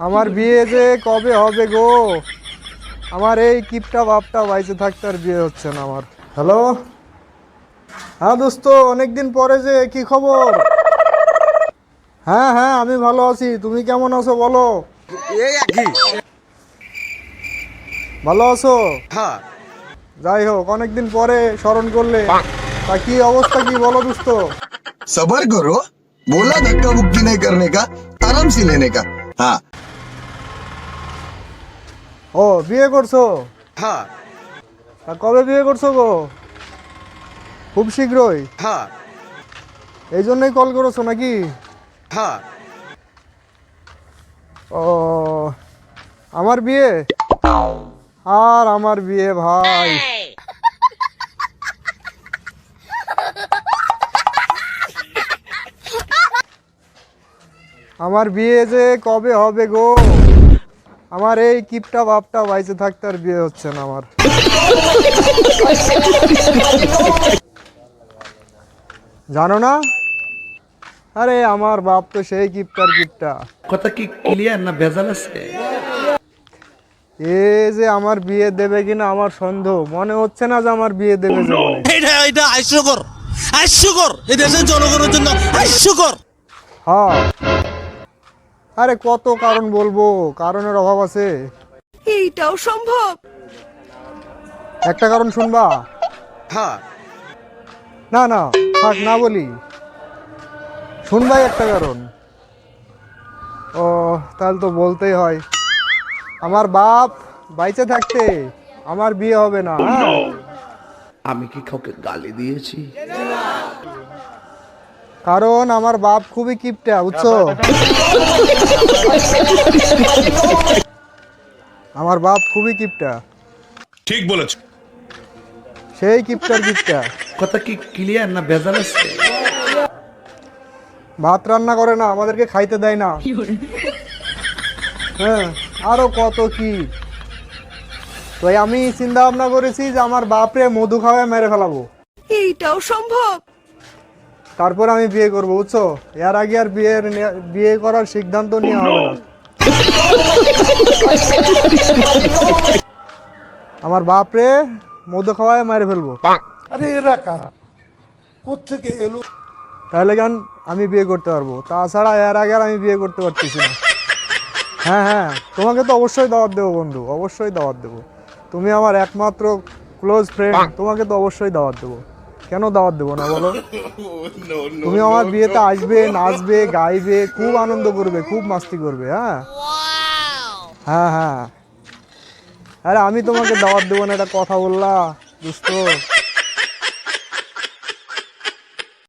আমার বিয়ে যে কবে হবে গো আমার এই কিপটা বাপটা বাইচে থাকতে আর বিয়ে হচ্ছে না আমার হ্যালো হ্যাঁ দোস্ত অনেকদিন পরে যে কি খবর হ্যাঁ হ্যাঁ আমি ভালো আছি তুমি কেমন আছো বলো এই একই ভালো আছো হ্যাঁ যাই হোক অনেকদিন পরে স্মরণ করলে তা কি অবস্থা কি বলো দোস্ত सबर करो बोला धक्का मुक्की नहीं करने का आराम से लेने का हाँ ও বিয়ে করছ? হ্যাঁ। তা কবে বিয়ে করছ গো? খুব শীঘ্রই। হ্যাঁ। এই জন্যই কল করেছ নাকি? হ্যাঁ। ও আমার বিয়ে? আর আমার বিয়ে ভাই। আমার বিয়ে যে কবে হবে গো? আমার এই কিপটা বাপটা বাইচে থাকতে আর বিয়ে হচ্ছে না আমার। জানো না? আরে আমার বাপ তো সেই কিপটার কিপটা। কথা কি ক্লিয়ার না ভেজাল আছে? এ যে আমার বিয়ে দেবে কিনা আমার সন্দেহ। মনে হচ্ছে না যে আমার বিয়ে দেবে এটা এটা হাস্যকর হাস্যকর এই দেশের জনগণের জন্য হাস্যকর হ্যাঁ। আরে কত কারণ বলব? কারণের অভাব আছে। এইটাও সম্ভব? একটা কারণ শুনবা? হ্যাঁ। না না থাক না বলি। শুনবাই একটা কারণ। ও তাহলে তো বলতেই হয়। আমার বাপ বাইচে থাকতে আমার বিয়ে হবে না। হ্যাঁ? আমি কি কাউকে গালি দিয়েছি? কারণ আমার বাপ খুবই কিপটা বুঝছ? আমার বাপ খুবই কিপটা। ঠিক বলেছ। সেই কিপটার কিপটা। কথা কি ক্লিয়ার না আছে? ভাত রান্না করে না আমাদেরকে খাইতে দেয় না। হ্যাঁ আরও কত কি। তো আমি চিন্তা ভাবনা করেছি যে আমার বাপরে মধু খাওয়ায় মেরে ফেলাবো। এইটাও সম্ভব? তারপর আমি বিয়ে করব বুঝছ? এর আগে আর বিয়ের নে- বিয়ে করার সিদ্ধান্ত নেওয়া হবে না। আমার বাপরে মধু খাওয়ায় মেরে ফেলব। তাহলে কেন আমি বিয়ে করতে পারব? তাছাড়া এর আগে আর আমি বিয়ে করতে পারতেছি না। হ্যাঁ হ্যাঁ তোমাকে তো অবশ্যই দাওয়াত দেবো বন্ধু অবশ্যই দাওয়াত দেবো। তুমি আমার একমাত্র ক্লোজ ফ্রেন্ড তোমাকে তো অবশ্যই দাওয়াত দেবো। কেন দাওয়াত দেবো না বলো? তুমি আমার বিয়েতে আসবে নাচবে গাইবে খুব আনন্দ করবে খুব মাস্তি করবে হ্যাঁ? হ্যাঁ হ্যাঁ। আরে আমি তোমাকে দাওয়াত দেবো না এটা কথা বললা দুস্থ